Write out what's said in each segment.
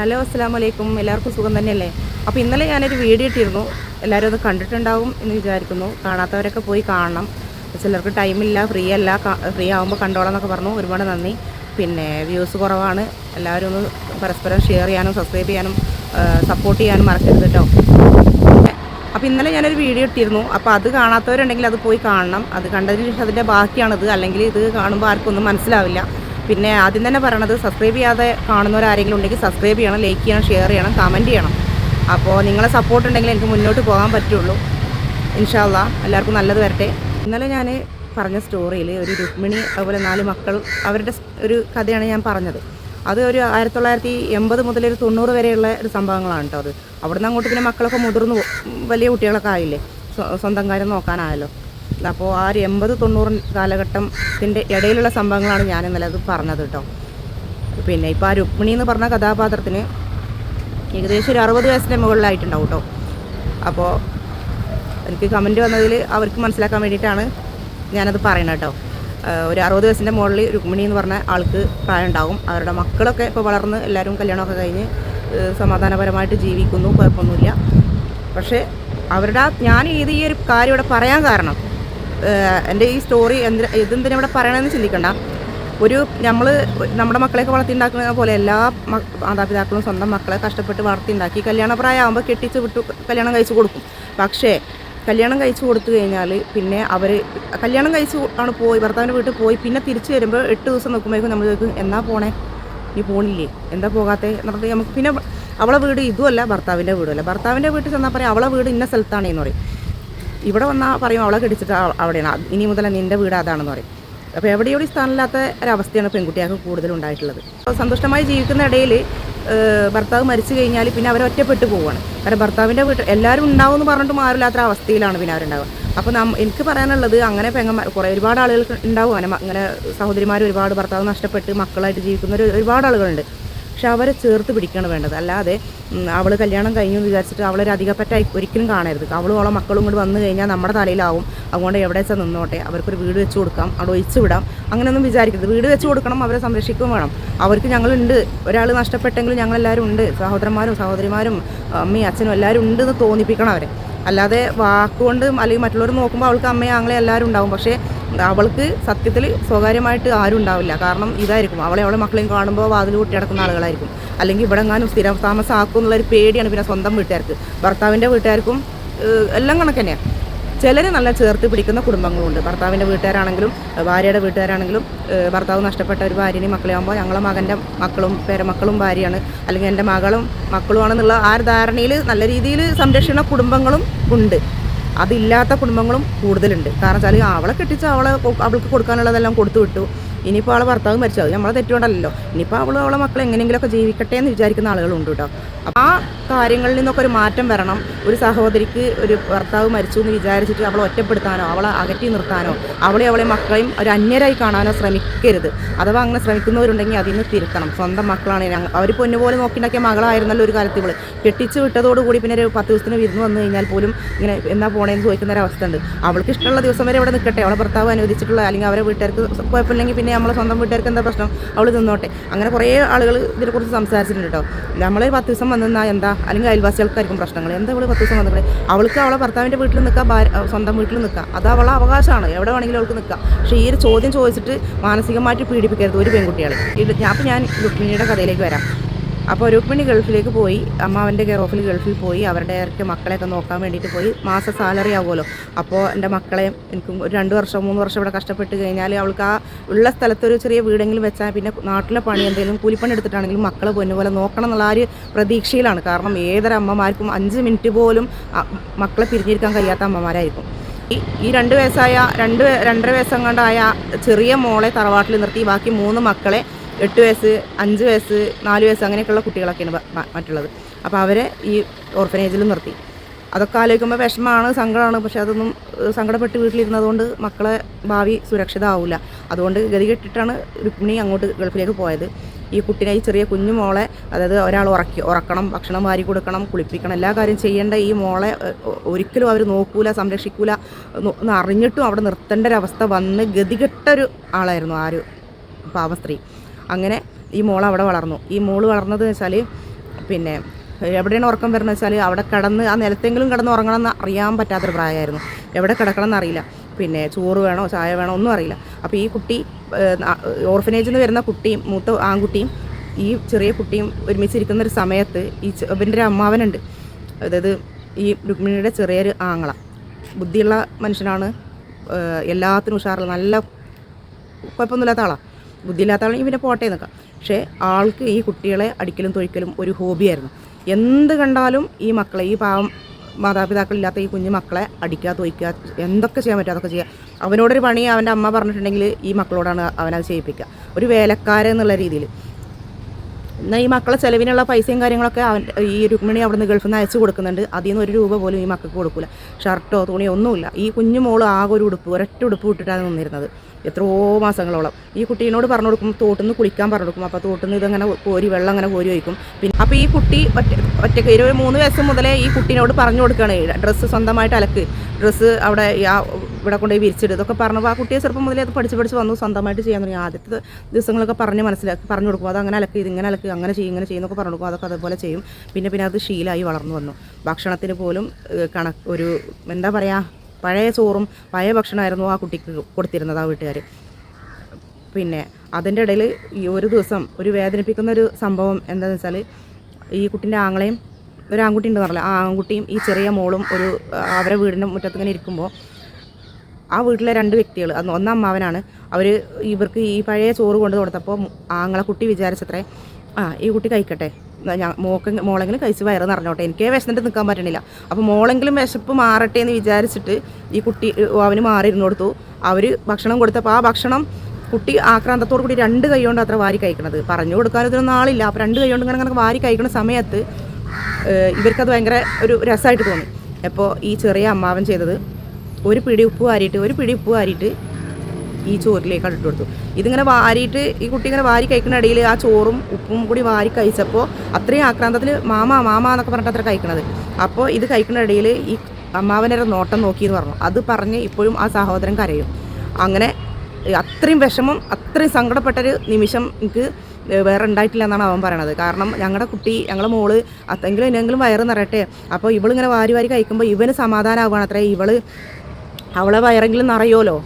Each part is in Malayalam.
ഹലോ അസ്സാം വലൈക്കും എല്ലാവർക്കും സുഖം തന്നെയല്ലേ? അപ്പോൾ ഇന്നലെ ഞാനൊരു വീഡിയോ ഇട്ടിരുന്നു. എല്ലാവരും അത് കണ്ടിട്ടുണ്ടാവും എന്ന് വിചാരിക്കുന്നു. കാണാത്തവരൊക്കെ പോയി കാണണം. ചിലർക്ക് ടൈമില്ല ഫ്രീ അല്ല ഫ്രീ ആകുമ്പോൾ കണ്ടോളാം എന്നൊക്കെ പറഞ്ഞു. ഒരുപാട് നന്ദി. പിന്നെ വ്യൂസ് കുറവാണ്. എല്ലാവരും ഒന്ന് പരസ്പരം ഷെയർ ചെയ്യാനും സബ്സ്ക്രൈബ് ചെയ്യാനും സപ്പോർട്ട് ചെയ്യാനും മറക്കരുത് കേട്ടോ അപ്പോൾ ഇന്നലെ ഞാനൊരു വീഡിയോ ഇട്ടിരുന്നു. അപ്പോൾ അത് കാണാത്തവരുണ്ടെങ്കിൽ അത് പോയി കാണണം. അത് കണ്ടതിന് ശേഷം അതിന്റെ ബാക്കിയാണിത്. അല്ലെങ്കിൽ ഇത് കാണുമ്പോൾ ആർക്കൊന്നും മനസ്സിലാവില്ല. പിന്നെ ആദ്യം തന്നെ പറയണത് സബ്സ്ക്രൈബ് ചെയ്യാതെ കാണുന്നവരാരെങ്കിലും ഉണ്ടെങ്കിൽ സബ്സ്ക്രൈബ് ചെയ്യണം ലൈക്ക് ചെയ്യണം ഷെയർ ചെയ്യണം കമന്റ് ചെയ്യണം. അപ്പോൾ നിങ്ങളെ സപ്പോർട്ട് ഉണ്ടെങ്കിൽ എനിക്ക് മുന്നോട്ട് പോകാൻ പറ്റുള്ളൂ. ഇൻഷാല്ല എല്ലാവർക്കും നല്ലത് വരട്ടെ. ഇന്നലെ ഞാൻ പറഞ്ഞ സ്റ്റോറിയിൽ ഒരു രുക്മിണി അതുപോലെ നാല് മക്കൾ അവരുടെ ഒരു കഥയാണ് ഞാൻ പറഞ്ഞത്. അത് ഒരു ആയിരത്തി തൊള്ളായിരത്തി എൺപത് മുതൽ ഒരു തൊണ്ണൂറ് വരെയുള്ള ഒരു സംഭവങ്ങളാണ് കേട്ടോ അത്. അവിടുന്ന് അങ്ങോട്ട് പിന്നെ മക്കളൊക്കെ മുതിർന്നു വലിയ കുട്ടികളൊക്കെ ആയില്ലേ? സ്വന്തം കാര്യം നോക്കാനായല്ലോ. അപ്പോൾ ആ ഒരു എൺപത് തൊണ്ണൂറ് കാലഘട്ടത്തിന്റെ ഇടയിലുള്ള സംഭവങ്ങളാണ് ഞാൻ ഇന്നലെ അത് പറഞ്ഞത് കേട്ടോ. പിന്നെ ഇപ്പോൾ ആ രുക്മിണി എന്ന് പറഞ്ഞ കഥാപാത്രത്തിന് ഏകദേശം ഒരു അറുപത് വയസ്സിന്റെ മുകളിലായിട്ടുണ്ടാവും കേട്ടോ. അപ്പോൾ എനിക്ക് കമന്റ് വന്നതിൽ അവർക്ക് മനസ്സിലാക്കാൻ വേണ്ടിയിട്ടാണ് ഞാനത് പറയണത് കേട്ടോ. ഒരു അറുപത് വയസ്സിന്റെ മുകളിൽ രുക്മിണി എന്ന് പറഞ്ഞ ആൾക്ക് പ്രായം ഉണ്ടാവും അവരുടെ മക്കളൊക്കെ ഇപ്പോൾ വളർന്ന് എല്ലാവരും കല്യാണമൊക്കെ കഴിഞ്ഞ് സമാധാനപരമായിട്ട് ജീവിക്കുന്നു കുഴപ്പമൊന്നുമില്ല. പക്ഷേ അവരുടെ ഞാൻ ഇത് ഈ ഒരു കാര്യം ഇവിടെ പറയാൻ കാരണം എന്റെ ഈ സ്റ്റോറി എന്തിനാ ഇതെന്തിനാ ഇവിടെ പറയണമെന്ന് ചിന്തിക്കണ്ട. ഒരു നമ്മൾ നമ്മുടെ മക്കളെയൊക്കെ വളർത്തിണ്ടാക്കുന്ന പോലെ എല്ലാ മാതാപിതാക്കളും സ്വന്തം മക്കളെ കഷ്ടപ്പെട്ട് വളർത്തിണ്ടാക്കി കല്യാണപ്രായമാകുമ്പോൾ കെട്ടിച്ച് വിട്ടു കല്യാണം കഴിച്ചു കൊടുക്കും. പക്ഷേ കല്യാണം കഴിച്ചു കൊടുത്തു കഴിഞ്ഞാൽ പിന്നെ അവർ കല്യാണം കഴിച്ചു ആണ് പോയി ഭർത്താവിന്റെ വീട്ടിൽ പോയി പിന്നെ തിരിച്ചു വരുമ്പോൾ എട്ട് ദിവസം നിൽക്കുമ്പോഴേക്കും നമ്മൾ ചോദിക്കും എന്നാ പോണേ? നീ പോണില്ലേ? എന്താ പോകാത്തേ? എന്നിട്ട് നമുക്ക് പിന്നെ അവളെ വീട് ഇതുമല്ല ഭർത്താവിന്റെ വീടുമല്ല. ഭർത്താവിന്റെ വീട്ടിൽ ചെന്നാൽ പറയാം അവളെ വീട് ഇന്ന സ്ഥലത്താണേന്ന് പറയും. ഇവിടെ വന്നാൽ പറയും അവളെ കടിച്ചിട്ട് അവ- അവിടെയാണ്. ഇനി മുതൽ നിന്റെ വീട് അതാണെന്ന് പറയും. അപ്പോൾ എവിടെയോടി സ്ഥാനമില്ലാത്ത ഒരവസ്ഥയാണ് പെൺകുട്ടികൾക്ക് കൂടുതൽ ഉണ്ടായിട്ടുള്ളത്. സന്തുഷ്ടമായി ജീവിക്കുന്ന ഇടയിൽ ഭർത്താവ് മരിച്ചു കഴിഞ്ഞാൽ പിന്നെ അവർ ഒറ്റപ്പെട്ടു പോവുകയാണ് കാരണം ഭർത്താവിന്റെ വീട്ടിൽ എല്ലാവരും ഉണ്ടാവും എന്ന് പറഞ്ഞിട്ട് മാറില്ലാത്ത അവസ്ഥയിലാണ് പിന്നെ അവരുണ്ടാവുക. അപ്പോൾ നം എനിക്ക് പറയാനുള്ളത് അങ്ങനെ പെങ്ങന്മാർ കുറേ ഒരുപാട് ആളുകൾ ഉണ്ടാവും. അങ്ങനെ അങ്ങനെ സഹോദരിമാർ ഒരുപാട് ഭർത്താവ് നഷ്ടപ്പെട്ട് മക്കളായിട്ട് ജീവിക്കുന്ന ഒരുപാട് ആളുകളുണ്ട്. പക്ഷെ അവരെ ചേർത്ത് പിടിക്കുകയാണ് വേണ്ടത്. അല്ലാതെ അവൾ കല്യാണം കഴിഞ്ഞു എന്ന് വിചാരിച്ചിട്ട് അവളൊരു അധികപ്പറ്റായി ഒരിക്കലും കാണരുത്. അവളും അവളെ മക്കളും കൂടി വന്നു കഴിഞ്ഞാൽ നമ്മുടെ തലയിലാവും. അതുകൊണ്ട് എവിടെ വെച്ചാൽ നിന്നോട്ടെ? അവർക്കൊരു വീട് വെച്ച് കൊടുക്കാം. അവിടെ ഒഴിച്ചു വിടാം. അങ്ങനെയൊന്നും വിചാരിക്കരുത്. വീട് വെച്ച് കൊടുക്കണം അവരെ സംരക്ഷിക്കുകയും വേണം. അവർക്ക് ഞങ്ങളുണ്ട്. ഒരാൾ നഷ്ടപ്പെട്ടെങ്കിലും ഞങ്ങളെല്ലാവരും ഉണ്ട്. സഹോദരന്മാരും സഹോദരിമാരും അമ്മയും അച്ഛനും എല്ലാവരും ഉണ്ടെന്ന് തോന്നിപ്പിക്കണം അവരെ. അല്ലാതെ വാക്കുകൊണ്ട് അല്ലെങ്കിൽ മറ്റുള്ളവർ നോക്കുമ്പോൾ അവൾക്ക് അമ്മയും ആങ്ങളെ എല്ലാവരും ഉണ്ടാവും. പക്ഷേ അവൾക്ക് സത്യത്തിൽ സ്വകാര്യമായിട്ട് ആരും ഉണ്ടാവില്ല. കാരണം ഇതായിരിക്കും. അവളെ അവളെ മക്കളെയും കാണുമ്പോൾ വാതിൽ കൂട്ടി നടക്കുന്ന ആളുകളായിരിക്കും. അല്ലെങ്കിൽ ഇവിടെ എങ്ങാനും സ്ഥിരം താമസമാക്കും എന്നുള്ളൊരു പേടിയാണ് പിന്നെ സ്വന്തം വീട്ടുകാർക്ക്. ഭർത്താവിന്റെ വീട്ടുകാർക്കും എല്ലാം കണക്ക് തന്നെയാണ് ചിലർ നല്ല ചേർത്ത് പിടിക്കുന്ന കുടുംബങ്ങളുണ്ട്. ഭർത്താവിന്റെ വീട്ടുകാരാണെങ്കിലും ഭാര്യയുടെ വീട്ടുകാരാണെങ്കിലും ഭർത്താവ് നഷ്ടപ്പെട്ട ഒരു ഭാര്യനെയും മക്കളെയാകുമ്പോൾ ഞങ്ങളെ മകന്റെ മക്കളും പേരമക്കളും ഭാര്യയാണ്. അല്ലെങ്കിൽ എന്റെ മകളും മക്കളുമാണെന്നുള്ള ആ ധാരണയിൽ നല്ല രീതിയിൽ സംരക്ഷണ കുടുംബങ്ങളും ഉണ്ട്. അതില്ലാത്ത കുടുംബങ്ങളും കൂടുതലുണ്ട്. കാരണം വെച്ചാൽ അവളെ കെട്ടിച്ച് അവളെ അവൾക്ക് കൊടുക്കാനുള്ളതെല്ലാം കൊടുത്തു വിട്ടു. ഇനിയിപ്പോൾ അവളെ ഭർത്താവ് മരിച്ചു. അത് നമ്മളെ തെറ്റുകൊണ്ടല്ലോ ഇനിയിപ്പോൾ അവൾ അവളെ മക്കൾ എങ്ങനെയെങ്കിലുമൊക്കെ ജീവിക്കട്ടെ എന്ന് വിചാരിക്കുന്ന ആളുകളുണ്ട് കേട്ടോ. അപ്പം ആ കാര്യങ്ങളിൽ നിന്നൊക്കെ ഒരു മാറ്റം വരണം. ഒരു സഹോദരിക്ക് ഒരു ഭർത്താവ് മരിച്ചു എന്ന് വിചാരിച്ചിട്ട് അവളെ ഒറ്റപ്പെടുത്താനോ അവളെ അകറ്റി നിർത്താനോ അവളെ അവളെ മക്കളെയും ഒരു അന്യരായി കാണാനോ ശ്രമിക്കരുത്. അഥവാ അങ്ങനെ ശ്രമിക്കുന്നവരുണ്ടെങ്കിൽ അതിൽ നിന്ന് തിരുത്തണം. സ്വന്തം മക്കളാണ്. അവർ പൊന്നുപോലെ നോക്കിണ്ടാക്കിയ മകളായിരുന്നല്ലോ ഒരു കാലത്ത് ഇവൾ. കെട്ടിച്ച് വിട്ടതോടുകൂടി പിന്നെ ഒരു പത്ത് ദിവസത്തിന് വിരുന്ന് വന്നു കഴിഞ്ഞാൽ പോലും ഇങ്ങനെ എന്നാ പോണേന്ന് ചോദിക്കുന്ന ഒരു അവസ്ഥ ഉണ്ട്. അവൾക്ക് ഇഷ്ടമുള്ള ദിവസം വരെ അവിടെ നിൽക്കട്ടെ അവളെ ഭർത്താവ് അനുവദിച്ചിട്ടുള്ള അല്ലെങ്കിൽ അവരെ വീട്ടുകാർക്ക് കുഴപ്പമില്ലെങ്കിൽ പിന്നെ നമ്മളെ സ്വന്തം വീട്ടുകാർക്ക് എന്താ പ്രശ്നം? അവൾ തിന്നോട്ടെ. അങ്ങനെ കുറേ ആളുകൾ ഇതിനെക്കുറിച്ച് സംസാരിച്ചിട്ടുണ്ട് കേട്ടോ. നമ്മൾ പത്ത് ദിവസം വന്നാൽ എന്താ? അല്ലെങ്കിൽ അയൽവാസികൾക്കായിരിക്കും പ്രശ്നങ്ങൾ എന്താ അവൾ പത്ത് ദിവസം വന്നിട്ട്? അവൾക്ക് അവളെ ഭർത്താവിന്റെ വീട്ടിൽ നിൽക്കാം ഭാര്യ സ്വന്തം വീട്ടിൽ നിൽക്കാം അത് അവളെ അവകാശമാണ്. എവിടെ വേണമെങ്കിലും അവൾക്ക് നിൽക്കാം പക്ഷേ ഈ ഒരു ചോദ്യം ചോദിച്ചിട്ട് മാനസികമായിട്ട് പീഡിപ്പിക്കരുത് ഒരു പെൺകുട്ടികളെ. അപ്പോൾ ഞാൻ രുക്മിണിയുടെ കഥയിലേക്ക് വരാം. അപ്പോൾ രുക്മിണി ഗൾഫിലേക്ക് പോയി അമ്മാവന്റെ കെയർ ഓഫിൽ ഗൾഫിൽ പോയി അവരുടെ ഇറക്കി മക്കളെയൊക്കെ നോക്കാൻ വേണ്ടിയിട്ട് പോയി. മാസ സാലറി ആവുമല്ലോ. അപ്പോൾ എന്റെ മക്കളെ എനിക്കും ഒരു രണ്ട് വർഷം മൂന്ന് വർഷം ഇവിടെ കഷ്ടപ്പെട്ട് കഴിഞ്ഞാൽ അവൾക്ക് ആ ഉള്ള സ്ഥലത്തൊരു ചെറിയ വീടെങ്കിലും വെച്ചാൽ പിന്നെ നാട്ടിലെ പണി എന്തെങ്കിലും കൂലിപ്പണി എടുത്തിട്ടാണെങ്കിലും മക്കളെ പൊന്നുപോലെ നോക്കണം എന്നുള്ള ആ ഒരു പ്രതീക്ഷയിലാണ്. കാരണം ഏതൊരു അമ്മമാർക്കും അഞ്ച് മിനിറ്റ് പോലും മക്കളെ പിരിഞ്ഞിരിക്കാൻ കഴിയാത്ത അമ്മമാരായിരിക്കും. ഈ രണ്ട് വയസ്സായ രണ്ട് രണ്ടര വയസ്സം കൊണ്ടായ ചെറിയ മോളെ തറവാട്ടിൽ നിർത്തി. ബാക്കി മൂന്ന് മക്കളെ എട്ട് വയസ്സ് അഞ്ച് വയസ്സ് നാല് വയസ്സ് അങ്ങനെയൊക്കെയുള്ള കുട്ടികളൊക്കെയാണ് മറ്റുള്ളത് അപ്പോൾ അവരെ ഈ ഓർഫനേജിൽ നിർത്തി അതൊക്കെ ആലോചിക്കുമ്പോൾ വിഷമമാണ് സങ്കടമാണ് പക്ഷേ അതൊന്നും സങ്കടപ്പെട്ട് വീട്ടിലിരുന്നതുകൊണ്ട് മക്കളെ ഭാവി സുരക്ഷിതമാവില്ല അതുകൊണ്ട് ഗതി കെട്ടിട്ടാണ് രുക്മിണി അങ്ങോട്ട് ഗൾഫിലേക്ക് പോയത് ഈ കുട്ടിനെ ഈ ചെറിയ കുഞ്ഞു മോളെ അതായത് ഒരാൾ ഉറക്കി ഉറക്കണം ഭക്ഷണം വാരി കൊടുക്കണം കുളിപ്പിക്കണം എല്ലാ കാര്യം ചെയ്യേണ്ട ഈ മോളെ ഒരിക്കലും അവർ നോക്കൂല സംരക്ഷിക്കൂല എന്ന് അറിഞ്ഞിട്ടും അവിടെ നിർത്തേണ്ട ഒരു അവസ്ഥ വന്ന് ഗതികെട്ട ഒരു ആളായിരുന്നു ആ ഒരു പാവ സ്ത്രീ അങ്ങനെ ഈ മോൾ അവിടെ വളർന്നു. ഈ മോൾ വളർന്നത് വെച്ചാൽ പിന്നെ എവിടെയാണ് ഉറക്കം വരുന്നത് വെച്ചാൽ അവിടെ കിടന്ന് ആ നിലത്തെങ്കിലും കിടന്ന് ഉറങ്ങണമെന്ന് അറിയാൻ പറ്റാത്തൊരു പ്രായമായിരുന്നു. എവിടെ കിടക്കണം എന്നറിയില്ല പിന്നെ ചോറ് വേണോ ചായ വേണോ ഒന്നും അറിയില്ല. അപ്പോൾ ഈ കുട്ടി ഓർഫനേജിൽ നിന്ന് വരുന്ന കുട്ടിയും മൂത്ത ആൺകുട്ടിയും ഈ ചെറിയ കുട്ടിയും ഒരുമിച്ചിരിക്കുന്ന ഒരു സമയത്ത് ഈ ഇവന്റെ ഒരു അമ്മാവനുണ്ട്. അതായത് ഈ രുക്മിണിയുടെ ചെറിയൊരു ആങ്ങള. ബുദ്ധിയുള്ള മനുഷ്യനാണ് എല്ലാത്തിനും ഉഷാറുള്ള നല്ല കുഴപ്പമൊന്നുമില്ലാത്ത ആളാണ് ബുദ്ധിയില്ലാത്ത ആളാണെങ്കിൽ പിന്നെ പോട്ടെ നിൽക്കാം പക്ഷേ ആൾക്ക് ഈ കുട്ടികളെ അടിക്കലും തൊഴിക്കലും ഒരു ഹോബിയായിരുന്നു. എന്ത് കണ്ടാലും ഈ മക്കളെ ഈ പാവം മാതാപിതാക്കളില്ലാത്ത ഈ കുഞ്ഞു മക്കളെ അടിക്കുക തൊയ്ക്കുക എന്തൊക്കെ ചെയ്യാൻ പറ്റും അതൊക്കെ ചെയ്യുക. അവനോടൊരു പണി അവന്റെ അമ്മ പറഞ്ഞിട്ടുണ്ടെങ്കിൽ ഈ മക്കളോടാണ് അവനത് ചെയ്യിപ്പിക്കുക. ഒരു വേലക്കാരൻ എന്നുള്ള രീതിയിൽ. എന്നാൽ ഈ മക്കളെ ചിലവിനുള്ള പൈസയും കാര്യങ്ങളൊക്കെ അവൻ ഈ രുക്മിണി അവിടെ നിന്ന് ഗൾഫിൽ നിന്ന് അയച്ചു കൊടുക്കുന്നുണ്ട്. അതിൽ നിന്ന് ഒരു രൂപ പോലും ഈ മക്കൾക്ക് കൊടുക്കില്ല ഷർട്ടോ തുണിയോ ഒന്നുമില്ല. ഈ കുഞ്ഞു മോൾ ആകെ ഒരു ഉടുപ്പ് ഒരൊറ്റ ഉടുപ്പ് ഇട്ടിട്ടാണ് നിന്നിരുന്നത്. എത്രയോ മാസങ്ങളോളം. ഈ കുട്ടീനോട് പറഞ്ഞു കൊടുക്കും തോട്ടിൽ നിന്ന് കുളിക്കാൻ പറഞ്ഞു കൊടുക്കും. അപ്പോൾ തോട്ടിൽ നിന്ന് ഇതങ്ങനെ കോരി വെള്ളം അങ്ങനെ കോരി വയ്ക്കും പിന്നെ അപ്പോൾ ഈ കുട്ടി ഒറ്റ ഒറ്റയ്ക്ക് ഇരുപത് മൂന്ന് വയസ്സ് മുതലേ ഈ കുട്ടീനോട് പറഞ്ഞു കൊടുക്കുകയാണ് ഡ്രസ്സ് സ്വന്തമായിട്ട് അലക്ക്. ഡ്രസ്സ് അവിടെ ആ ഇവിടെ കൊണ്ടുപോയി വിരിച്ചിട്ട് ഇതൊക്കെ പറഞ്ഞു ആ കുട്ടിയെ ചെറുപ്പം മുതലേ അത് പഠിച്ച് പഠിച്ച് വന്നു. സ്വന്തമായിട്ട് ചെയ്യാൻ തുടങ്ങി. ആദ്യത്തെ ദിവസങ്ങളൊക്കെ പറഞ്ഞ് മനസ്സിലാക്കി പറഞ്ഞു കൊടുക്കും. അത് അങ്ങനെ അലക്ക് ഇത് ഇങ്ങനെ അലക്ക് അങ്ങനെ ചെയ്യും ഇങ്ങനെ ചെയ്യുന്നൊക്കെ പറഞ്ഞു കൊടുക്കും. അതൊക്കെ അതുപോലെ ചെയ്യും. പിന്നെ പിന്നെ അത് ശീലമായി വളർന്നു വന്നു. ഭക്ഷണത്തിന് പോലും കണക്ക് ഒരു എന്താ പറയുക പഴയ ചോറും പഴയ ഭക്ഷണമായിരുന്നു ആ കുട്ടിക്ക് കൊടുത്തിരുന്നത് ആ വീട്ടുകാർ. പിന്നെ അതിന്റെ ഇടയിൽ ഈ ഒരു ദിവസം ഒരു വേദനിപ്പിക്കുന്ന ഒരു സംഭവം എന്താണെന്ന് വെച്ചാൽ ഈ കുട്ടീന്റെ ആങ്ങളെയും ഒരു ആൺകുട്ടി ഉണ്ടെന്ന് പറഞ്ഞില്ല ആ ആൺകുട്ടിയും ഈ ചെറിയ മോളും ഒരു അവരെ വീടിന്റെ മുറ്റത്ത് ഇങ്ങനെ ഇരിക്കുമ്പോൾ ആ വീട്ടിലെ രണ്ട് വ്യക്തികൾ അന്ന് അമ്മാവനാണ്. അവർ ഇവർക്ക് ഈ പഴയ ചോറ് കൊണ്ട് കൊടുത്തപ്പോൾ ആങ്ങളെ കുട്ടി വിചാരിച്ചത്രേ ആ ഈ കുട്ടി കഴിക്കട്ടെ. ഞാൻ മോക്ക് മോളെങ്കിലും കഴിച്ച് വയറ് നിറഞ്ഞോട്ടെ. എനിക്ക് വിശന്നിട്ട് നിൽക്കാൻ പറ്റണില്ല. അപ്പോൾ മോളെങ്കിലും വിശപ്പ് മാറട്ടെ എന്ന് വിചാരിച്ചിട്ട് ഈ കുട്ടി അവന് മാറിയിരുന്നു കൊടുത്തു. അവർ ഭക്ഷണം കൊടുത്തപ്പോൾ ആ ഭക്ഷണം കുട്ടി ആക്രാന്തത്തോടു കൂടി രണ്ട് കൈകൊണ്ട് അത്ര വാരി കഴിക്കണത്. പറഞ്ഞു കൊടുക്കാൻ ഇതിനൊന്നും ആളില്ല. അപ്പോൾ രണ്ട് കൈകൊണ്ട് ഇങ്ങനെ ഇങ്ങനെ വാരി കഴിക്കുന്ന സമയത്ത് ഇവർക്കത് ഭയങ്കര ഒരു രസമായിട്ട് തോന്നി. അപ്പോൾ ഈ ചെറിയ അമ്മാവൻ ചെയ്തത് ഒരു പിടി ഉപ്പ് വാരിയിട്ട് ഒരു പിടി ഉപ്പ് വാരിയിട്ട് ഈ ചോറിലേക്ക് ഇട്ട് കൊടുത്തു. ഇതിങ്ങനെ വാരിയിട്ട് ഈ കുട്ടി ഇങ്ങനെ വാരി കഴിക്കുന്ന ഇടയിൽ ആ ചോറും ഉപ്പും കൂടി വാരി കഴിച്ചപ്പോൾ അത്രയും ആക്രാന്തത്തിൽ മാമ മാമ എന്നൊക്കെ പറഞ്ഞിട്ട് അത്ര കഴിക്കണത്. അപ്പോൾ ഇത് കഴിക്കുന്ന ഇടയിൽ ഈ അമ്മാവനൊരു നോട്ടം നോക്കി എന്ന് പറഞ്ഞു. അത് പറഞ്ഞ് ഇപ്പോഴും ആ സഹോദരൻ കരയും. അങ്ങനെ അത്രയും വിഷമം അത്രയും സങ്കടപ്പെട്ടൊരു നിമിഷം എനിക്ക് വേറെ ഉണ്ടായിട്ടില്ല എന്നാണ് അവൻ പറയണത്. കാരണം ഞങ്ങളുടെ കുട്ടി ഞങ്ങളുടെ മോൾ അത്തെങ്കിലും എന്നെങ്കിലും വയറ് നിറയട്ടെ. അപ്പോൾ ഇവളിങ്ങനെ വാരി വാരി കഴിക്കുമ്പോൾ ഇവന് സമാധാനമാവുകയാണ് അത്രേ. ഇവൾ അവളെ വയറെങ്കിലും നിറയുമല്ലോ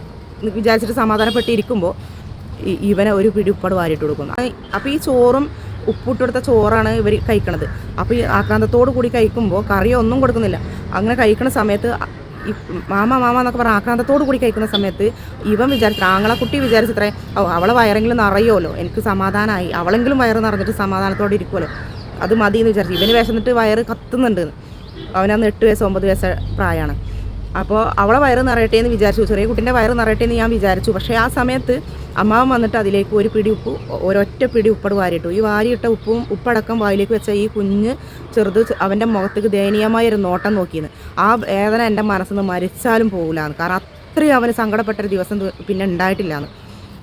വിചാരിച്ചിട്ട് സമാധാനപ്പെട്ടിരിക്കുമ്പോൾ ഇവനെ ഒരു പിടി ഉപ്പാട് വാരിയിട്ട് കൊടുക്കുന്നു. അപ്പോൾ ഈ ചോറും ഉപ്പിട്ട് കൊടുത്ത ചോറാണ് ഇവർ കഴിക്കണത്. അപ്പോൾ ഈ ആക്രാന്തത്തോടു കൂടി കഴിക്കുമ്പോൾ കറിയോ ഒന്നും കൊടുക്കുന്നില്ല. അങ്ങനെ കഴിക്കുന്ന സമയത്ത് ഈ മാമ മാമ എന്നൊക്കെ പറഞ്ഞ ആക്രാന്തത്തോടു കൂടി കഴിക്കുന്ന സമയത്ത് ഇവൻ വിചാരിച്ചിട്ട് ആങ്ങളെ കുട്ടി വിചാരിച്ചത്രേ ഓ അവളെ വയറെങ്കിലും നിറയുമല്ലോ. എനിക്ക് സമാധാനമായി അവളെങ്കിലും വയറ് നിറഞ്ഞിട്ട് സമാധാനത്തോടെ ഇരിക്കുമല്ലോ. അത് മതി എന്ന് വിചാരിച്ചു ഇവന് വിശന്നിട്ട് വയറ് കത്തുന്നുണ്ട്. അവനന്ന് എട്ട് വയസ്സ് ഒമ്പത് വയസ്സ് പ്രായമാണ്. അപ്പോൾ അവളെ വയറ് നിറയട്ടെ എന്ന് വിചാരിച്ചു. ചെറിയ കുട്ടീന്റെ വയറ് നിറയട്ടെ എന്ന് ഞാൻ വിചാരിച്ചു. പക്ഷേ ആ സമയത്ത് അമ്മാവൻ വന്നിട്ട് അതിലേക്ക് ഒരു പിടി ഉപ്പ് ഒരൊറ്റ പിടി ഉപ്പട് വാരിയിട്ടു. ഈ വാരിയിട്ട ഉപ്പും ഉപ്പടക്കം വായിലേക്ക് വെച്ച ഈ കുഞ്ഞ് ചെറുത് അവന്റെ മുഖത്തേക്ക് ദയനീയമായ ഒരു നോട്ടം നോക്കിയെന്ന് ആ വേദന എന്റെ മനസ്സിൽ നിന്ന് മരിച്ചാലും പോകില്ലാന്ന് കാരണം അത്രയും അവന് സങ്കടപ്പെട്ടൊരു ദിവസം തു- പിന്നെ ഉണ്ടായിട്ടില്ലാന്ന്.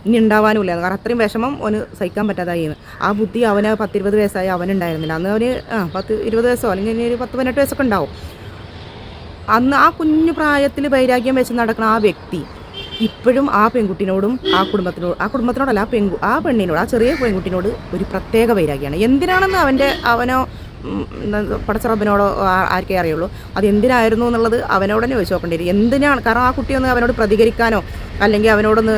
ഇനി ഉണ്ടാവാനുമില്ല കാരണം അത്രയും വിഷമം അവന് സഹിക്കാൻ പറ്റാതായിരുന്നു ആ ബുദ്ധി അവന് പത്തിരുപത് വയസ്സായി അവനുണ്ടായിരുന്നില്ല. അന്ന് അവന് ആ പത്ത് ഇരുപത് വയസ്സോ അല്ലെങ്കിൽ ഒരു പത്ത് പതിനെട്ട് വയസ്സൊക്കെ ഉണ്ടാവും. അന്ന് ആ കുഞ്ഞു പ്രായത്തിൽ വൈരാഗ്യം വെച്ച് നടക്കുന്ന ആ വ്യക്തി ഇപ്പോഴും ആ പെൺകുട്ടിനോടും ആ കുടുംബത്തിനോട് ആ കുടുംബത്തിനോടല്ല ആ പെൺകു ആ പെണ്ണിനോട് ആ ചെറിയ പെൺകുട്ടിനോട് ഒരു പ്രത്യേക വൈരാഗ്യമാണ്. എന്തിനാണെന്ന് അവന്റെ അവനോ പടച്ചറബിനോടോ ആർക്കേ അറിയുള്ളൂ. അത് എന്തിനായിരുന്നു എന്നുള്ളത് അവനോട് തന്നെ ചോദിച്ചു നോക്കേണ്ടി വരും എന്തിനാണ് കാരണം ആ കുട്ടിയൊന്ന് അവനോട് പ്രതികരിക്കാനോ അല്ലെങ്കിൽ അവനോടൊന്ന്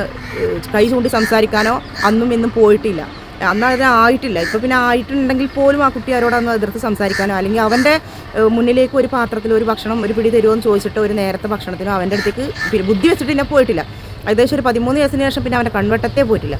കൈ ചൂണ്ടി സംസാരിക്കാനോ അന്നും ഇന്നും പോയിട്ടില്ല. അന്ന് അതിനായിട്ടില്ല ഇപ്പോൾ പിന്നെ ആയിട്ടുണ്ടെങ്കിൽ പോലും ആ കുട്ടി അവരോടൊന്ന് എതിർത്ത് സംസാരിക്കാനോ അല്ലെങ്കിൽ അവന്റെ മുന്നിലേക്ക് ഒരു പാത്രത്തിൽ ഒരു ഭക്ഷണം ഒരു പിടി തരുമോ എന്ന് ചോദിച്ചിട്ട് ഒരു നേരത്തെ ഭക്ഷണത്തിനോ അവന്റെ അടുത്തേക്ക് ബുദ്ധി വെച്ചിട്ട് പിന്നെ പോയിട്ടില്ല. ഏകദേശം ഒരു പതിമൂന്ന് വയസ്സിന് ശേഷം പിന്നെ അവന്റെ കൺവട്ടത്തെ പോയിട്ടില്ല.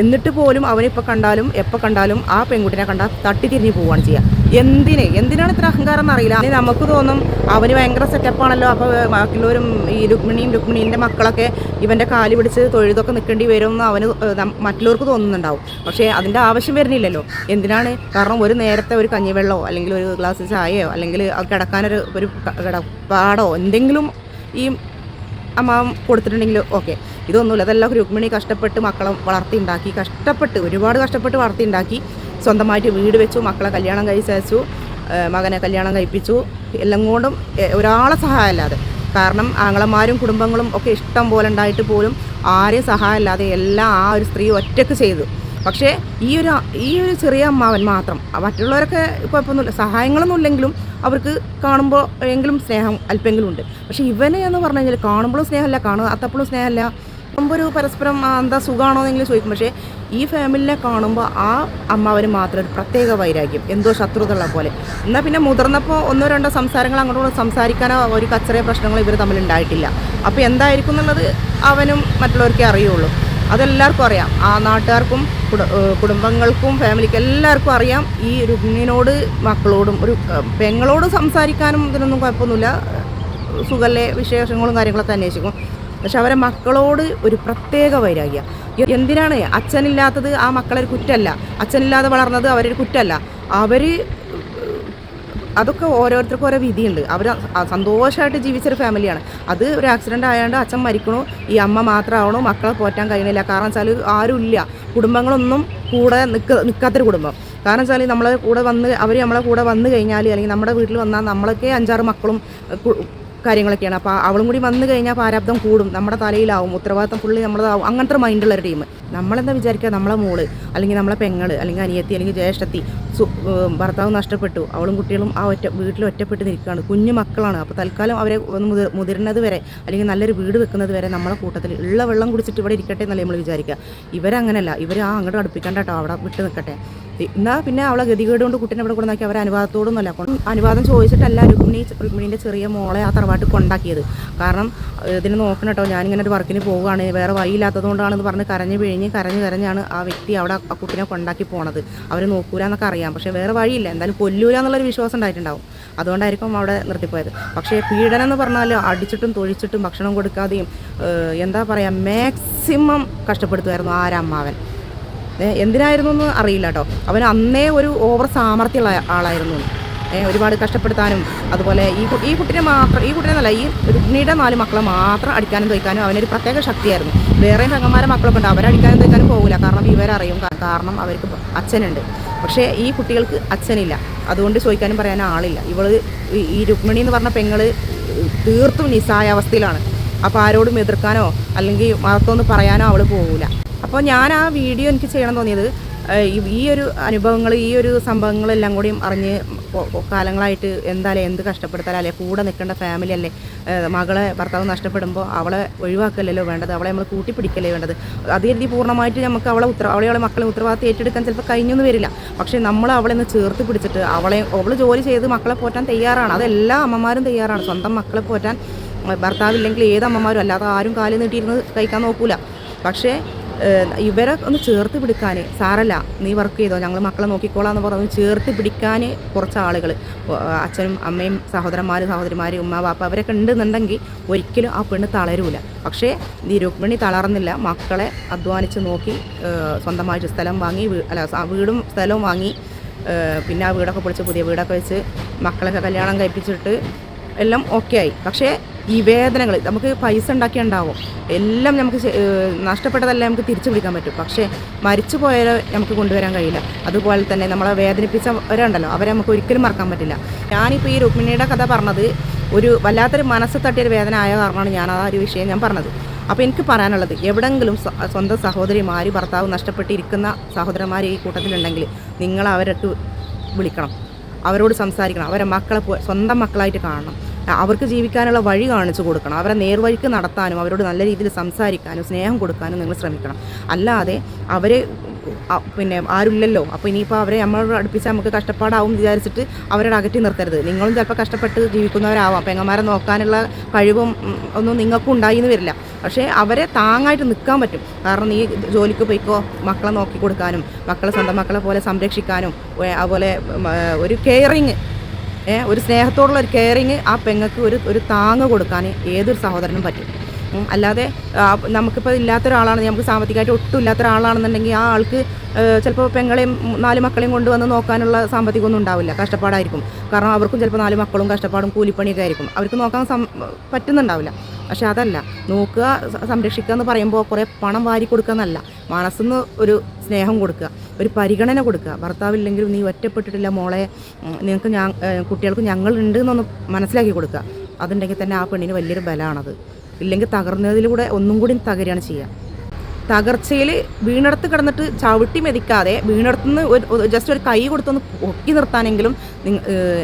എന്നിട്ട് പോലും അവനിപ്പോൾ കണ്ടാലും എപ്പോൾ കണ്ടാലും ആ പെൺകുട്ടിനെ കണ്ടാൽ തട്ടി തിരിഞ്ഞ് പോവുകയാണ് ചെയ്യുക എന്തിന്? എന്തിനാണ് ഇത്ര അഹങ്കാരം എന്നറിയില്ല. ഇനി നമുക്ക് തോന്നും അവന് ഭയങ്കര സെറ്റപ്പാണല്ലോ അപ്പോൾ ബാക്കിയുള്ളവരും ഈ രുക്മിണിയും രുക്മിണീന്റെ മക്കളൊക്കെ ഇവന്റെ കാലി പിടിച്ച് തൊഴുതൊക്കെ നിൽക്കേണ്ടി വരും എന്ന് അവന് മറ്റുള്ളവർക്ക് തോന്നുന്നുണ്ടാവും. പക്ഷേ അതിന്റെ ആവശ്യം വരുന്നില്ലല്ലോ. എന്തിനാണ്? കാരണം ഒരു നേരത്തെ ഒരു കഞ്ഞിവെള്ളമോ അല്ലെങ്കിൽ ഒരു ഗ്ലാസ് ചായയോ അല്ലെങ്കിൽ കിടക്കാനൊരു ഒരു കിടപ്പാടോ എന്തെങ്കിലും ഈ അമ്മ കൊടുത്തിട്ടുണ്ടെങ്കിൽ ഓക്കെ. ഇതൊന്നുമില്ല. അതെല്ലാം രുക്മിണി കഷ്ടപ്പെട്ട് മക്കളെ വളർത്തി ഉണ്ടാക്കി കഷ്ടപ്പെട്ട് ഒരുപാട് കഷ്ടപ്പെട്ട് വളർത്തി ഉണ്ടാക്കി സ്വന്തമായിട്ട് വീട് വെച്ചു മക്കളെ കല്യാണം കഴിച്ചു മകനെ കല്യാണം കഴിപ്പിച്ചു. എല്ലാം കൊണ്ടും ഒരാളെ സഹായമല്ലാതെ. കാരണം ആങ്ങളമാരും കുടുംബങ്ങളും ഒക്കെ ഇഷ്ടം പോലെ ഉണ്ടായിട്ട് പോലും ആരെയും സഹായമില്ലാതെ എല്ലാം ആ ഒരു സ്ത്രീ ഒറ്റയ്ക്ക് ചെയ്തു. പക്ഷേ ഈ ഒരു ഈ ഒരു ചെറിയ അമ്മാവൻ മാത്രം മറ്റുള്ളവരൊക്കെ കുഴപ്പമൊന്നുമില്ല. സഹായങ്ങളൊന്നും ഇല്ലെങ്കിലും അവർക്ക് കാണുമ്പോൾ എങ്കിലും സ്നേഹം അല്പെങ്കിലും ഉണ്ട്. പക്ഷേ ഇവനെ എന്ന് പറഞ്ഞു കഴിഞ്ഞാൽ കാണുമ്പോഴും സ്നേഹമല്ല കാണാത്തപ്പോഴും സ്നേഹമല്ല. ഒരു പരസ്പരം എന്താ സുഖമാണോ എന്നെങ്കിലും ചോദിക്കും. പക്ഷേ ഈ ഫാമിലിനെ കാണുമ്പോൾ ആ അമ്മാവന് മാത്രം ഒരു പ്രത്യേക വൈരാഗ്യം. എന്തോ ശത്രുതയുള്ള പോലെ. എന്നാൽ പിന്നെ മുതിർന്നപ്പോൾ ഒന്നോ രണ്ടോ സംസാരങ്ങൾ അങ്ങോട്ടും സംസാരിക്കാനോ ഒരു കച്ചറയോ പ്രശ്നങ്ങളോ ഇവർ തമ്മിൽ ഉണ്ടായിട്ടില്ല. അപ്പോൾ എന്തായിരിക്കും എന്നുള്ളത് അവനും മറ്റുള്ളവർക്കേ അറിയുള്ളൂ. അതെല്ലാവർക്കും അറിയാം. ആ നാട്ടുകാർക്കും കുടുംബങ്ങൾക്കും ഫാമിലിക്കും എല്ലാവർക്കും അറിയാം. ഈ രുഗ്മിനോട് മക്കളോടും ഒരു പെങ്ങളോട് സംസാരിക്കാനും ഇതിനൊന്നും കുഴപ്പമൊന്നുമില്ല. സുഖല്ലേ? വിശേഷങ്ങളും കാര്യങ്ങളൊക്കെ അന്വേഷിക്കും. പക്ഷെ അവരെ മക്കളോട് ഒരു പ്രത്യേക വൈരാഗ്യം. എന്തിനാണ് അച്ഛനില്ലാത്തത്? ആ മക്കളൊരു കുറ്റമല്ല. അച്ഛനില്ലാതെ വളർന്നത് അവരൊരു കുറ്റമല്ല. അവർ അതൊക്കെ ഓരോരുത്തർക്കും ഓരോ വിധിയുണ്ട്. അവർ സന്തോഷമായിട്ട് ജീവിച്ചൊരു ഫാമിലിയാണ്. അത് ഒരു ആക്സിഡന്റ് ആയതുകൊണ്ട് അച്ഛൻ മരിക്കണു. ഈ അമ്മ മാത്രമാവണു. മക്കളെ പോറ്റാൻ കഴിയണില്ല കാരണം വെച്ചാൽ ആരുമില്ല. കുടുംബങ്ങളൊന്നും കൂടെ നിൽക്ക നിൽക്കാത്തൊരു കുടുംബം. കാരണം വെച്ചാൽ നമ്മളെ കൂടെ വന്ന് അവർ നമ്മളെ കൂടെ വന്നു കഴിഞ്ഞാൽ അല്ലെങ്കിൽ നമ്മുടെ വീട്ടിൽ വന്നാൽ നമ്മളൊക്കെ അഞ്ചാറ് മക്കളും കാര്യങ്ങളൊക്കെയാണ്. അപ്പോൾ അവളും കൂടി വന്നു കഴിഞ്ഞാൽ പാരാബ്ദം കൂടും. നമ്മുടെ തലയിലാവും. ഉത്തരവാദിത്തം ഫുള്ളി നമ്മളതാവും അങ്ങനത്തെ മൈൻഡുള്ള ഒരു ടീം നമ്മളെന്താ വിചാരിക്കുക നമ്മളെ മോൾ അല്ലെങ്കിൽ നമ്മളെ പെങ്ങൾ അല്ലെങ്കിൽ അനിയത്തി അല്ലെങ്കിൽ ജ്യേഷ്ഠത്തി ഭർത്താവ് നഷ്ടപ്പെട്ടു. അവളും കുട്ടികളും ആ ഒറ്റ വീട്ടിൽ ഒറ്റപ്പെട്ട് നിൽക്കുകയാണ്. കുഞ്ഞു മക്കളാണ്. അപ്പോൾ തൽക്കാലം അവരെ ഒന്ന് മുതിർ മുതിരുന്നത് വരെ അല്ലെങ്കിൽ നല്ലൊരു വീട് വെക്കുന്നത് വരെ നമ്മളെ കൂട്ടത്തിൽ ഉള്ള വെള്ളം കുടിച്ചിട്ട് ഇവിടെ ഇരിക്കട്ടെ എന്നല്ലേ നമ്മൾ വിചാരിക്കുക ഇവരങ്ങനെയല്ല ഇവർ ആ അങ്ങോട്ട് അടുപ്പിക്കണ്ട കേട്ടോ. അവിടെ വിട്ട് നിൽക്കട്ടെ എന്നാൽ പിന്നെ അവളെ ഗതികേട് കൊണ്ട് കുട്ടീനെ ഇവിടെ കൊണ്ടാക്കി അവർ അനുവാദത്തോടൊന്നുമല്ല അനുവാദം ചോദിച്ചിട്ടല്ല രുക്മിണി രുക്മിണീന്റെ ചെറിയ മോളെ ആ തറവാട്ടിൽ കൊണ്ടാക്കിയത്. കാരണം ഇതിനെ നോക്കണം കേട്ടോ ഞാനിങ്ങനെ ഒരു വർക്കിന് പോവുകയാണ്. വേറെ വഴിയില്ലാത്തതുകൊണ്ടാണെന്ന് പറഞ്ഞ് കരഞ്ഞ് പിഴിഞ്ഞ് കരഞ്ഞ് കരഞ്ഞാണ് ആ വ്യക്തി അവിടെ ആ കുട്ടീനെ കൊണ്ടാക്കി പോണത്. അവർ നോക്കൂല എന്നൊക്കെ അറിയാം. പക്ഷേ വേറെ വഴിയില്ല. എന്തായാലും കൊല്ലൂല എന്നുള്ളൊരു വിശ്വാസം ഉണ്ടായിട്ടുണ്ടാവും. അതുകൊണ്ടായിരിക്കും അവിടെ നിർത്തിപ്പോയത്. പക്ഷേ പീഡനം എന്ന് പറഞ്ഞാൽ അടിച്ചിട്ടും തൊഴിച്ചിട്ടും ഭക്ഷണം കൊടുക്കാതെയും എന്താ പറയുക മാക്സിമം കഷ്ടപ്പെടുത്തുമായിരുന്നു ആരമ്മാവൻ എന്തിനായിരുന്നു എന്ന് അറിയില്ല കേട്ടോ. അവൻ അന്നേ ഒരു ഓവർ സാമർഥ്യമുള്ള ആളായിരുന്നു. ഒരുപാട് കഷ്ടപ്പെടുത്താനും അതുപോലെ ഈ ഈ കുട്ടിനെ മാത്രം ഈ കുട്ടിനെ നല്ല ഈ രുഗ്നിയുടെ നാല് മക്കളെ മാത്രം അടിക്കാനും തൊയ്ക്കാനും അവനൊരു പ്രത്യേക ശക്തിയായിരുന്നു. വേറെ പെങ്ങന്മാരെ മക്കളൊക്കെ ഉണ്ട്. അവരടിക്കാനും തൊയ്ക്കാനും പോകില്ല കാരണം ഇവരറിയും കാരണം അവർക്ക് അച്ഛനുണ്ട്. പക്ഷേ ഈ കുട്ടികൾക്ക് അച്ഛനില്ല. അതുകൊണ്ട് ചോദിക്കാനും പറയാനും ആളില്ല. ഇവൾ ഈ- രുക്മിണി എന്ന് പറഞ്ഞ പെങ്ങൾ തീർത്തും നിസ്സായ അവസ്ഥയിലാണ് അപ്പോൾ ആരോടും എതിർക്കാനോ അല്ലെങ്കിൽ മഹത്വമൊന്നും പറയാനോ അവൾ പോകില്ല അപ്പോൾ ഞാൻ ആ വീഡിയോ എനിക്ക് ചെയ്യണം തോന്നിയത് ഈ- ഒരു അനുഭവങ്ങൾ ഈ ഒരു സംഭവങ്ങളെല്ലാം കൂടിയും അറിഞ്ഞ് കാലങ്ങളായിട്ട് എന്തായാലും എന്ത് കഷ്ടപ്പെടുത്താലല്ലേ കൂടെ നിൽക്കേണ്ട ഫാമിലി അല്ലേ മകളെ ഭർത്താവ് നഷ്ടപ്പെടുമ്പോൾ അവളെ ഒഴിവാക്കല്ലല്ലോ വേണ്ടത് അവളെ നമ്മൾ കൂട്ടിപ്പിടിക്കല്ലേ വേണ്ടത്. അത് കരുതി പൂർണമായിട്ട് നമുക്ക് അവളെ ഉത്തര അവളെ അവളെ മക്കളെ ഉത്തരവാദിത്തം ഏറ്റെടുക്കാൻ ചിലപ്പോൾ കഴിഞ്ഞൊന്നും വരില്ല. പക്ഷേ നമ്മൾ അവളെ ഒന്ന് ചേർത്ത് പിടിച്ചിട്ട് അവളെ അവൾ ജോലി ചെയ്ത് മക്കളെ പോറ്റാൻ തയ്യാറാണ്. അതെല്ലാ അമ്മമാരും തയ്യാറാണ്. സ്വന്തം മക്കളെ പോറ്റാൻ ഭർത്താവില്ലെങ്കിൽ ഏത് അമ്മമാരും അല്ലാതെ ആരും കാൽ നീട്ടിയിരുന്ന് കഴിക്കാൻ നോക്കൂല. പക്ഷേ ഇവരെ ഒന്ന് ചേർത്ത് പിടിക്കാൻ സാറല്ല നീ വർക്ക് ചെയ്തോ? ഞങ്ങൾ മക്കളെ നോക്കിക്കോളാം എന്ന് പറഞ്ഞ് ചേർത്ത് പിടിക്കാൻ കുറച്ച് ആളുകൾ അച്ഛനും അമ്മയും സഹോദരന്മാർ സഹോദരിമാർ ഉമ്മ വാപ്പ അവരൊക്കെ ഉണ്ടെന്നുണ്ടെങ്കിൽ ഒരിക്കലും ആ പെണ്ണ് തളരൂല. പക്ഷേ ഈ രുക്മിണി തളർന്നില്ല. മക്കളെ അധ്വാനിച്ച് നോക്കി സ്വന്തമായിട്ട് സ്ഥലം വാങ്ങി അല്ല വീടും സ്ഥലവും വാങ്ങി പിന്നെ ആ വീടൊക്കെ പൊളിച്ച് പുതിയ വീടൊക്കെ വെച്ച് മക്കളൊക്കെ കല്യാണം കഴിപ്പിച്ചിട്ട് എല്ലാം ഓക്കെ ആയി. പക്ഷേ ഈ വേദനകൾ നമുക്ക് പൈസ ഉണ്ടാക്കിയുണ്ടാവും. എല്ലാം നമുക്ക് നഷ്ടപ്പെട്ടതെല്ലാം നമുക്ക് തിരിച്ചു പിടിക്കാൻ പറ്റും. പക്ഷേ മരിച്ചു പോയാൽ നമുക്ക് കൊണ്ടുവരാൻ കഴിയില്ല. അതുപോലെ തന്നെ നമ്മളെ വേദനിപ്പിച്ചവരുണ്ടല്ലോ അവരെ നമുക്ക് ഒരിക്കലും മറക്കാൻ പറ്റില്ല. ഞാനിപ്പോൾ ഈ രുക്മിണിയുടെ കഥ പറഞ്ഞത് ഒരു വല്ലാത്തൊരു മനസ്സ് തട്ടിയൊരു വേദന ആയ കാരണമാണ് ഞാൻ ആ ഒരു വിഷയം ഞാൻ പറഞ്ഞത്. അപ്പോൾ എനിക്ക് പറയാനുള്ളത് എവിടെങ്കിലും സ്വ- സ്വന്തം സഹോദരിമാർ ഭർത്താവ് നഷ്ടപ്പെട്ടിരിക്കുന്ന സഹോദരന്മാർ ഈ കൂട്ടത്തിലുണ്ടെങ്കിൽ നിങ്ങൾ അവരൊക്കെ വിളിക്കണം. അവരോട് സംസാരിക്കണം. അവരെ മക്കളെ സ്വന്തം മക്കളായിട്ട് കാണണം. അവർക്ക് ജീവിക്കാനുള്ള വഴി കാണിച്ചു കൊടുക്കണം. അവരെ നേർവഴിക്ക് നടത്താനും അവരോട് നല്ല രീതിയിൽ സംസാരിക്കാനും സ്നേഹം കൊടുക്കാനും നിങ്ങൾ ശ്രമിക്കണം. അല്ലാതെ അവരെ പിന്നെ ആരുമില്ലല്ലോ. അപ്പോൾ ഇനിയിപ്പോൾ അവരെ നമ്മളോട് അടുപ്പിച്ച് നമുക്ക് കഷ്ടപ്പാടാവും വിചാരിച്ചിട്ട് അവരോട് അകറ്റി നിർത്തരുത്. നിങ്ങളും ചിലപ്പോൾ കഷ്ടപ്പെട്ട് ജീവിക്കുന്നവരാവാം. പെങ്ങന്മാരെ നോക്കാനുള്ള കഴിവും ഒന്നും നിങ്ങൾക്കും ഉണ്ടായിന്ന് വരില്ല. പക്ഷേ അവരെ താങ്ങായിട്ട് നിൽക്കാൻ പറ്റും. കാരണം നീ ജോലിക്ക് പോയിക്കോ മക്കളെ നോക്കി കൊടുക്കാനും മക്കളെ സ്വന്തം മക്കളെ പോലെ സംരക്ഷിക്കാനും അതുപോലെ ഒരു കെയറിങ് ഒരു സ്നേഹത്തോടുള്ള ഒരു കെയറിങ് ആ പെങ്ങൾക്ക് ഒരു ഒരു താങ്ങ് കൊടുക്കാൻ ഏതൊരു സഹോദരനും പറ്റും. അല്ലാതെ നമുക്കിപ്പോൾ ഇല്ലാത്ത ഒരാളാണ് നമുക്ക് സാമ്പത്തികമായിട്ട് ഒട്ടും ഇല്ലാത്ത ഒരാളാണെന്നുണ്ടെങ്കിൽ ആ ആൾക്ക് ചിലപ്പോൾ പെങ്ങളെയും നാല് മക്കളെയും കൊണ്ടുവന്ന് നോക്കാനുള്ള സാമ്പത്തികമൊന്നും ഉണ്ടാവില്ല കഷ്ടപ്പാടായിരിക്കും. കാരണം അവർക്കും ചിലപ്പോൾ നാല് മക്കളും കഷ്ടപ്പാടും കൂലിപ്പണിയൊക്കെ ആയിരിക്കും. അവർക്ക് നോക്കാൻ പറ്റുന്നുണ്ടാവില്ല. പക്ഷെ അതല്ല. നോക്കുക സംരക്ഷിക്കുക എന്ന് പറയുമ്പോൾ കുറേ പണം വാരി കൊടുക്കുക എന്നല്ല. മനസ്സിന്ന് ഒരു സ്നേഹം കൊടുക്കുക ഒരു പരിഗണന കൊടുക്കുക. ഭർത്താവില്ലെങ്കിലും നീ ഒറ്റപ്പെട്ടിട്ടില്ല മോളെ നിങ്ങൾക്ക് ഞാൻ കുട്ടികൾക്ക് ഞങ്ങളുണ്ട് എന്നൊന്ന് മനസ്സിലാക്കി കൊടുക്കുക. അതുണ്ടെങ്കിൽ തന്നെ ആ പെണ്ണിന് വലിയൊരു ബലമാണത് ഇല്ലെങ്കിൽ തകർന്നതിലൂടെ ഒന്നും കൂടി തകരുകയാണ് ചെയ്യുക. തകർച്ചയിൽ വീണെടുത്ത് കിടന്നിട്ട് ചവിട്ടി മെതിക്കാതെ വീണിടത്തുനിന്ന് ഒരു ജസ്റ്റ് ഒരു കൈ കൊടുത്തൊന്ന് ഒക്കി നിർത്താനെങ്കിലും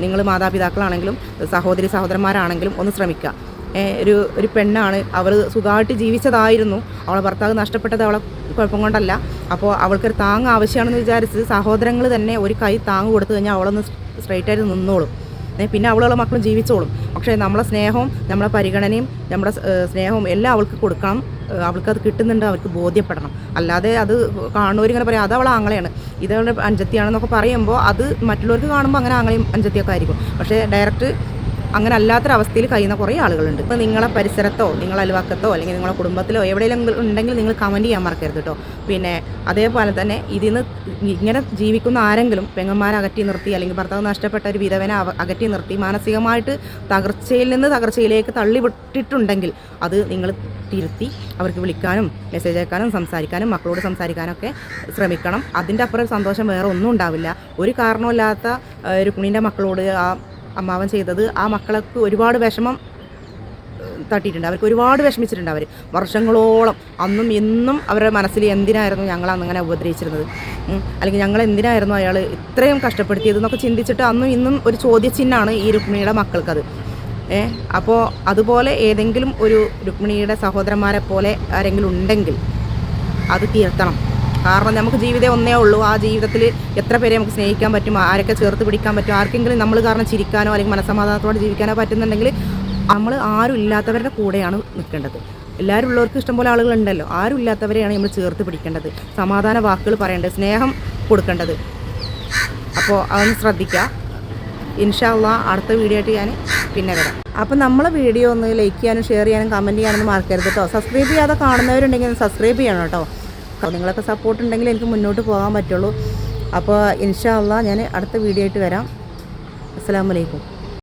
നിങ്ങൾ മാതാപിതാക്കളാണെങ്കിലും സഹോദരി സഹോദരന്മാരാണെങ്കിലും ഒന്ന് ശ്രമിക്കുക. ഒരു ഒരു പെണ്ണാണ്. അവൾ സുഖമായിട്ട് ജീവിച്ചതായിരുന്നു. അവളെ ഭർത്താവ് നഷ്ടപ്പെട്ടത് അവളെ കുഴപ്പം കൊണ്ടല്ല. അപ്പോൾ അവൾക്കൊരു താങ് ആവശ്യമാണെന്ന് വിചാരിച്ച് സഹോദരങ്ങൾ തന്നെ ഒരു കൈ താങ് കൊടുത്തു കഴിഞ്ഞാൽ അവളൊന്ന് സ്ട്രൈറ്റ് ആയിട്ട് നിന്നോളും. പിന്നെ അവളുള്ള മക്കളും ജീവിച്ചോളും. പക്ഷേ നമ്മളെ സ്നേഹവും നമ്മളെ പരിഗണനയും നമ്മുടെ സ്നേഹവും എല്ലാം അവൾക്ക് കൊടുക്കണം. അവൾക്ക് അത് കിട്ടുന്നുണ്ട് അവർക്ക് ബോധ്യപ്പെടണം. അല്ലാതെ അത് കാണുന്നവരിങ്ങനെ പറയാം അത് അവളെ ആങ്ങളെയാണ്. ഇതവളുടെ അഞ്ചത്തിയാണെന്നൊക്കെ പറയുമ്പോൾ അത് മറ്റുള്ളവർക്ക് കാണുമ്പോൾ അങ്ങനെ ആങ്ങളെയും അഞ്ചത്തിയൊക്കെ ആയിരിക്കും. പക്ഷേ ഡയറക്റ്റ് അങ്ങനെ അല്ലാത്തൊരവസ്ഥയിൽ കഴിയുന്ന കുറേ ആളുകളുണ്ട്. ഇപ്പോൾ നിങ്ങളെ പരിസരത്തോ നിങ്ങളെ അയൽവക്കത്തോ അല്ലെങ്കിൽ നിങ്ങളുടെ കുടുംബത്തിലോ എവിടെയെങ്കിലും ഉണ്ടെങ്കിൽ നിങ്ങൾ കമന്റ് ചെയ്യാൻ മറക്കരുത് കേട്ടോ പിന്നെ അതേപോലെ തന്നെ ഇതിന്ന് ഇങ്ങനെ ജീവിക്കുന്ന ആരെങ്കിലും പെങ്ങന്മാരെ അകറ്റി നിർത്തി അല്ലെങ്കിൽ ഭർത്താവ് നഷ്ടപ്പെട്ട ഒരു വിധവനെ അകറ്റി നിർത്തി മാനസികമായിട്ട് തകർച്ചയിൽ നിന്ന് തകർച്ചയിലേക്ക് തള്ളിവിട്ടിട്ടുണ്ടെങ്കിൽ അത് നിങ്ങൾ തിരുത്തി അവർക്ക് വിളിക്കാനും മെസ്സേജ് അയക്കാനും സംസാരിക്കാനും മക്കളോട് സംസാരിക്കാനൊക്കെ ശ്രമിക്കണം. അതിന്റെ അപ്പുറം സന്തോഷം വേറെ ഒന്നും ഉണ്ടാവില്ല. ഒരു കാരണമില്ലാത്ത രുക്മിണീന്റെ മക്കളോട് ആ അമ്മാവൻ ചെയ്തത് ആ മക്കൾക്ക് ഒരുപാട് വിഷമം തട്ടിയിട്ടുണ്ട്. അവർക്ക് ഒരുപാട് വിഷമിച്ചിട്ടുണ്ട് അവർ വർഷങ്ങളോളം അന്നും ഇന്നും അവരുടെ മനസ്സിൽ എന്തിനായിരുന്നു ഞങ്ങൾ അങ്ങനെ ഉപദ്രവിച്ചിരുന്നത്? അല്ലെങ്കിൽ ഞങ്ങൾ എന്തിനായിരുന്നു അയാൾ ഇത്രയും കഷ്ടപ്പെടുത്തിയത് എന്നൊക്കെ ചിന്തിച്ചിട്ട് അന്നും ഇന്നും ഒരു ചോദ്യചിഹ്നമാണ് ഈ രുക്മിണിയുടെ മക്കൾക്കത്. ഏ അപ്പോൾ അതുപോലെ ഏതെങ്കിലും ഒരു രുക്മിണിയുടെ സഹോദരന്മാരെ പോലെ ആരെങ്കിലും ഉണ്ടെങ്കിൽ അത് തീർത്തണം കാരണം നമുക്ക് ജീവിതം ഒന്നേ ഉള്ളൂ. ആ ജീവിതത്തിൽ എത്ര പേരെ നമുക്ക് സ്നേഹിക്കാൻ പറ്റും ആരൊക്കെ ചേർത്ത് പിടിക്കാൻ പറ്റും ആർക്കെങ്കിലും നമ്മൾ കാരണം ചിരിക്കാനോ അല്ലെങ്കിൽ മനസ്സമാധാനത്തോടെ ജീവിക്കാനോ പറ്റുന്നുണ്ടെങ്കിൽ നമ്മൾ ആരും ഇല്ലാത്തവരുടെ കൂടെയാണ് നിൽക്കേണ്ടത്. എല്ലാവരും ഉള്ളവർക്ക് ഇഷ്ടംപോലെ ആളുകളുണ്ടല്ലോ. ആരും ഇല്ലാത്തവരെയാണ് നമ്മൾ ചേർത്ത് പിടിക്കേണ്ടത്. സമാധാന വാക്കുകൾ പറയേണ്ടത് സ്നേഹം കൊടുക്കേണ്ടത്. അപ്പോൾ അതൊന്ന് ശ്രദ്ധിക്കുക. ഇൻഷാല്ല അടുത്ത വീഡിയോ ആയിട്ട് ഞാൻ പിന്നെ വരാം. അപ്പം നമ്മളെ വീഡിയോ ഒന്ന് ലൈക്ക് ചെയ്യാനും ഷെയർ ചെയ്യാനും കമന്റ് ചെയ്യാനൊന്നും മറക്കരുത് കേട്ടോ സബ്സ്ക്രൈബ് ചെയ്യാതെ കാണുന്നവരുണ്ടെങ്കിൽ ഒന്ന് സബ്സ്ക്രൈബ് ചെയ്യണം കേട്ടോ അപ്പോൾ നിങ്ങളൊക്കെ സപ്പോർട്ട് ഉണ്ടെങ്കിൽ എനിക്ക് മുന്നോട്ട് പോകാൻ പറ്റുള്ളൂ. അപ്പോൾ ഇൻഷാ ഇൻഷാല്ല ഞാൻ അടുത്ത വീഡിയോ ആയിട്ട് വരാം. അസ്സാം വലൈക്കും